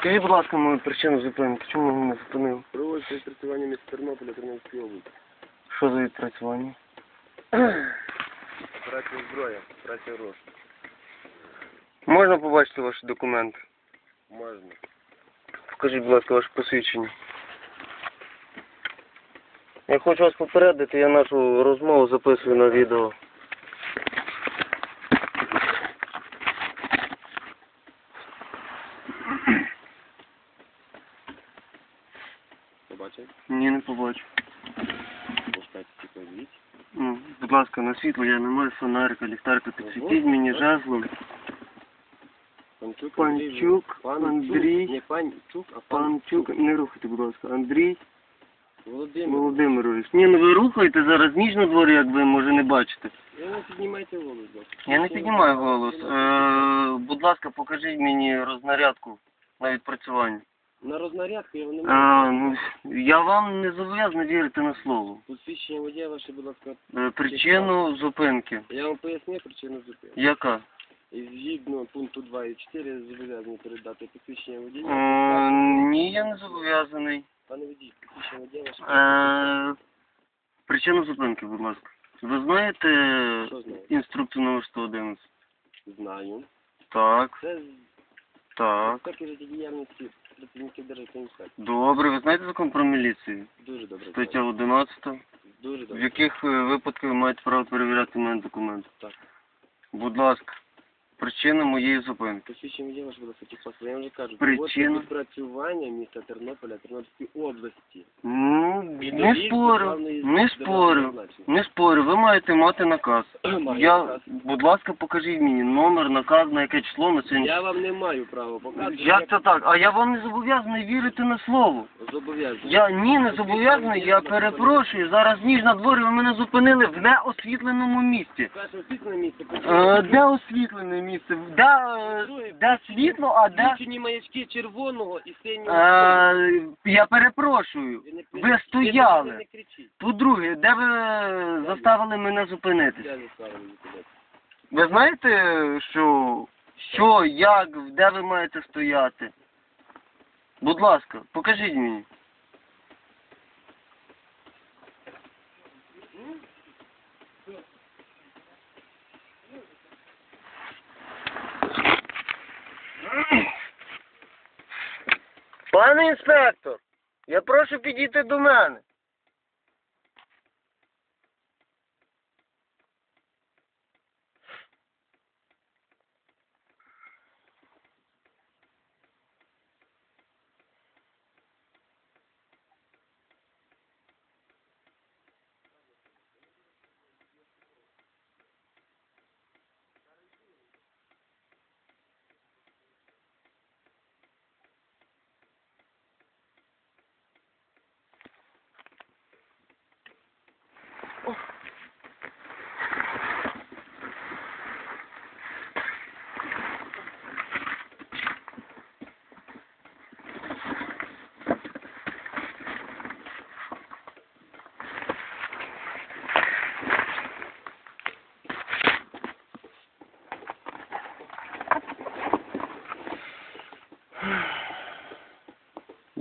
Скажіть, будь ласка, мою причину зупинки. Чому ви мене зупинили? Проводиться відпрацювання міста Тернополя Тернопільської області. Що за відпрацювання? Операція зброя, операція грош. Можна побачити ваші документи? Можна. Покажіть, будь ласка, ваше посвідчення. Я хочу вас попередити, я нашу розмову записую на відео. Побачив? Ні, не побачу. Пускайте тільки. Ну, будь ласка, на світло, я не маю фонарика, ліхтарка, підсвітіть мені жезлом. Панчук, Панчук, Андрій. Не Панчук, а Панчук, не рухайте, будь ласка, Андрій Володимир. Володимирович. Ні, ну ви рухаєте зараз ніч на дворі, як ви може не бачите. Я не піднімайте голос. Я не піднімаю голос. Е, будь ласка, покажіть мені рознарядку на відпрацювання. На рознарядку я вам не можу. А, ну, я вам не зобов'язаний вірити на слово. Посвідчення водія ваше, будь ласка. Е, причину зупинки. Я вам поясню причину зупинки. Яка? І згідно пункту 2 і 4 зобов'язані передати посвідчення водія. Е, ні, я не зобов'язаний. Пане водій, посвідчення водія ваше. Е, причину зупинки, будь ласка. Ви знаєте Що знаю? інструкцію номер 111? Знаю. Так, Це так. такі працівників державної інспекції. Добре, ви знаєте закон про міліцію? Дуже добре. Стаття знаю. 11. Дуже В добре. яких е, випадках ви маєте право перевіряти мене документи? Так. Будь ласка, причина моєї зупинки. Посвідчення ваше, будь ласка, техпаспорт. Я вам вже кажу. Причина? проводиться відпрацювання міста Тернополя, Тернопільської області. Ну, не спорю, не спорю, не спорю. Ви маєте мати наказ. Маю Я, наказ. будь ласка, покажіть мені номер, наказ, на яке число на сьогодні. Я вам не маю права показувати. Як це так? А я вам не зобов'язаний вірити на слово. Зобов'язаний. Я ні, не зобов'язаний, я перепрошую. Зараз ніж на дворі ви мене зупинили в неосвітленому місці. Перше освітлене місце. Е, де освітлене місце? Де, де світло, а де... Включені маячки червоного і синього. Е, я перепрошую. Ви не кричіть. Ви стояли. Ви не кричіть. По-друге, де ви заставили мене зупинитись? Я не ставлю. Ви знаєте, що, що, як, де ви маєте стояти? Будь ласка, покажіть мені. Пане інспектор, я прошу підійти до мене.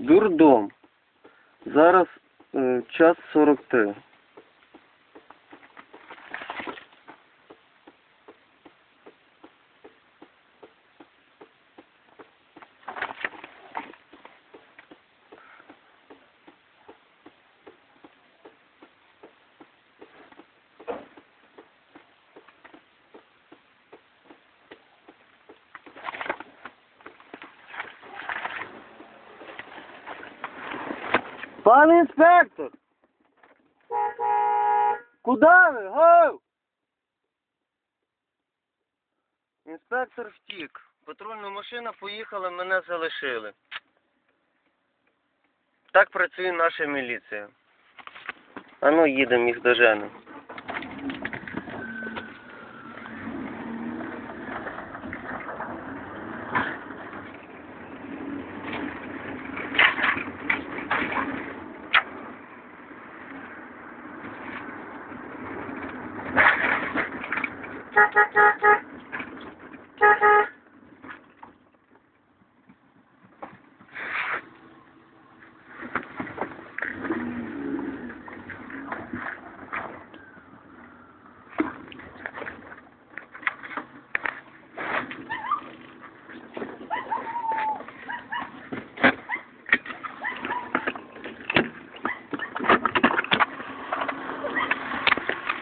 Дурдом. Зараз е, час 43. Пане інспектор! Куди ви? Гоу! Інспектор втік. Патрульна машина поїхала, мене залишили. Так працює наша міліція. А ну їдемо їх доженемо.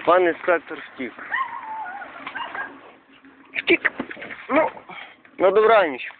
Пан інспектор втік. Ну, на добраніч.